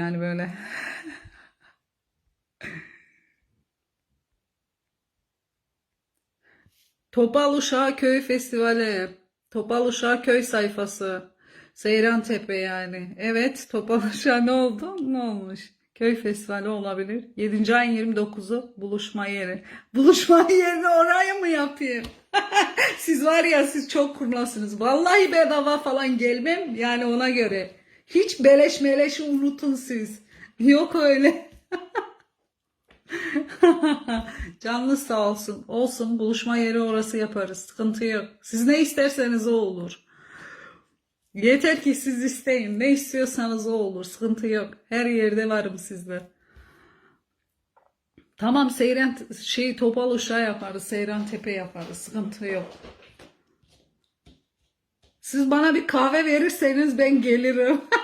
Yani böyle. Topal Uşağı Köy Festivali. Topal Uşağı Köy sayfası. Seyran Tepe yani. Evet Topal Uşağı ne oldu? Ne olmuş? Köy Festivali olabilir. 7. ayın 29'u buluşma yeri. Buluşma yerini oraya mı yapayım? siz var ya siz çok kurnazsınız. Vallahi bedava falan gelmem yani ona göre. Hiç beleş meleşi unutun siz. Yok öyle. Canlı sağ olsun. Olsun buluşma yeri orası yaparız. Sıkıntı yok. Siz ne isterseniz o olur. Yeter ki siz isteyin. Ne istiyorsanız o olur. Sıkıntı yok. Her yerde varım sizde. Tamam Seyran şey Topal Uşağı yaparız. Seyran Tepe yaparız. Sıkıntı yok. Siz bana bir kahve verirseniz ben gelirim.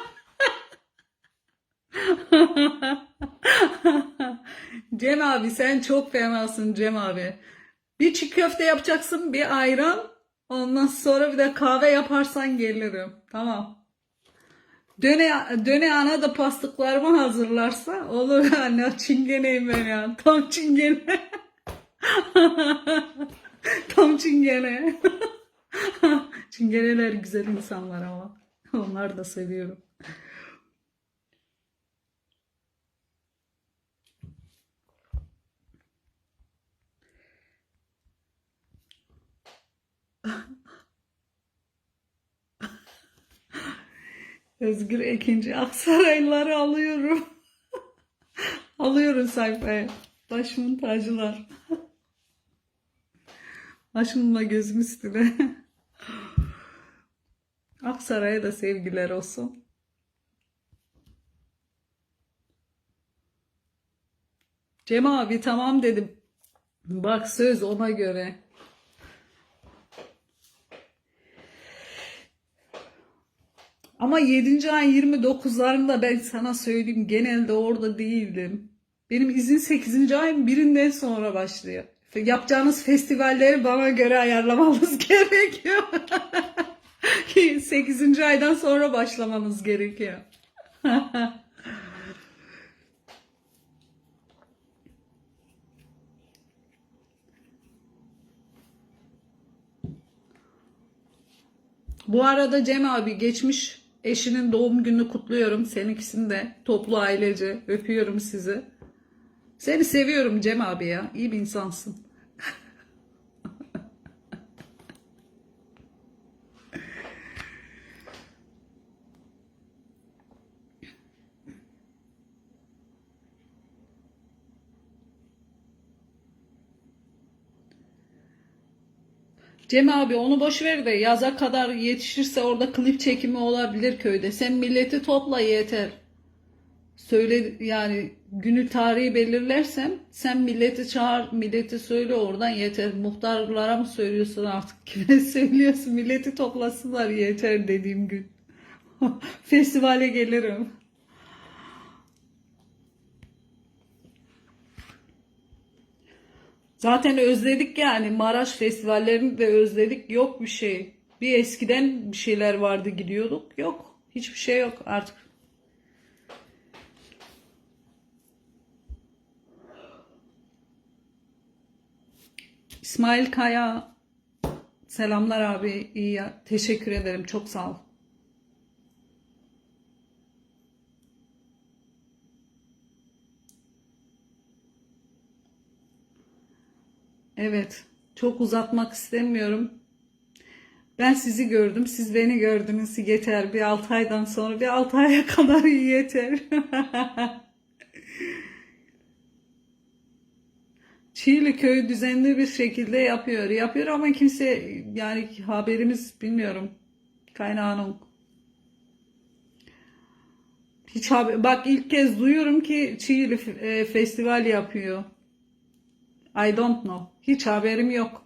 Cem abi sen çok fenasın Cem abi. Bir çiğ köfte yapacaksın bir ayran. Ondan sonra bir de kahve yaparsan gelirim. Tamam. Döne, döne ana da pastıklarımı hazırlarsa olur anne çingeneyim ben ya. Tam çingene. Tam çingene. Çingeneler güzel insanlar ama. Onları da seviyorum. Özgür Ekinci Aksaraylıları alıyorum. alıyorum sayfaya. Başımın tacılar. Başımla gözüm üstüne. Aksaray'a da sevgiler olsun. Cem abi tamam dedim. Bak söz ona göre. Ama 7. ayın 29'larında ben sana söyleyeyim genelde orada değildim. Benim izin 8. ayın birinden sonra başlıyor. Yapacağınız festivalleri bana göre ayarlamanız gerekiyor. 8. aydan sonra başlamanız gerekiyor. Bu arada Cem abi geçmiş eşinin doğum gününü kutluyorum. Seninkisini de toplu ailece öpüyorum sizi. Seni seviyorum Cem abi ya. İyi bir insansın. Cem abi onu boş ver de yaza kadar yetişirse orada klip çekimi olabilir köyde. Sen milleti topla yeter. Söyle yani günü tarihi belirlersem sen milleti çağır, milleti söyle oradan yeter. Muhtarlara mı söylüyorsun artık kime söylüyorsun? Milleti toplasınlar yeter dediğim gün. Festivale gelirim. Zaten özledik yani Maraş festivallerini de özledik. Yok bir şey. Bir eskiden bir şeyler vardı gidiyorduk. Yok. Hiçbir şey yok artık. İsmail Kaya selamlar abi. İyi ya. Teşekkür ederim. Çok sağ ol. Evet. Çok uzatmak istemiyorum. Ben sizi gördüm. Siz beni gördünüz. Yeter. Bir 6 aydan sonra bir 6 aya kadar yeter. Çiğli köyü düzenli bir şekilde yapıyor. Yapıyor ama kimse yani haberimiz bilmiyorum. Kaynağının. Hiç haber, bak ilk kez duyuyorum ki Çiğli e, festival yapıyor. I don't know. Hiç haberim yok.